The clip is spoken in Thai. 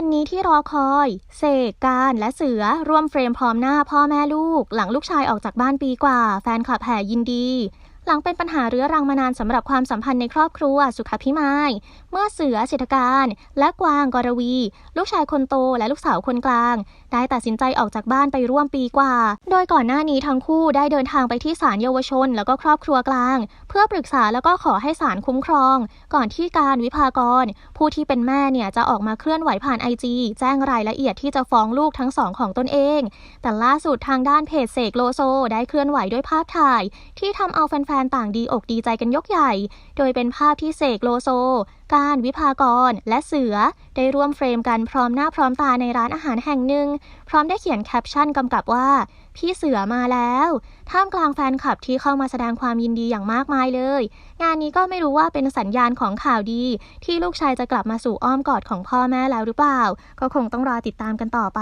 วันนี้ที่รอคอย เสกการและเสือร่วมเฟรมพร้อมหน้าพ่อแม่ลูก หลังลูกชายออกจากบ้านปีกว่า แฟนคลับแห่ยินดี หลังเป็นปัญหาเรื้อรังมานานสำหรับความสัมพันธ์ในครอบครัวสุขพิมายเมื่อเสือเศรษฐการ และกวางกรวี ลูกชายคนโตและลูกสาวคนกลาง ได้ตัดสินใจออกจากบ้านไปร่วมปีกว่า โดยก่อนหน้านี้ทั้งคู่ได้เดินทางไปที่ศาลเยาวชน แล้วก็ครอบครัวกลาง เพื่อปรึกษาแล้วก็ขอให้ศาลคุ้มครอง ก่อนที่การวิพากร ผู้ที่เป็นแม่เนี่ยจะออกมาเคลื่อนไหวผ่านไอจีแจ้งรายละเอียดที่จะฟ้องลูกทั้งสองของตนเอง แต่ล่าสุดทางด้านเพจเสกโลโซ ได้เคลื่อนไหวด้วยภาพถ่าย ที่ทำเอาแฟนๆต่างดีอกดีใจกันยกใหญ่ โดยเป็นภาพที่เสกโลโซ การวิพากร และเสือ ได้ร่วมเฟรมกันพร้อมหน้าพร้อมตาในร้านอาหารแห่งหนึ่ง พร้อมได้เขียนแคปชั่นกำกับว่า พี่เสือมาแล้ว ท่ามกลางแฟนคลับที่เข้ามาแสดงความยินดีอย่างมากมายเลย งานนี้ก็ไม่รู้ว่าเป็นสัญญาณของข่าวดี ที่ลูกชายจะกลับมาสู่อ้อมกอดของพ่อแม่แล้วหรือเปล่า ก็คงต้องรอติดตามกันต่อไป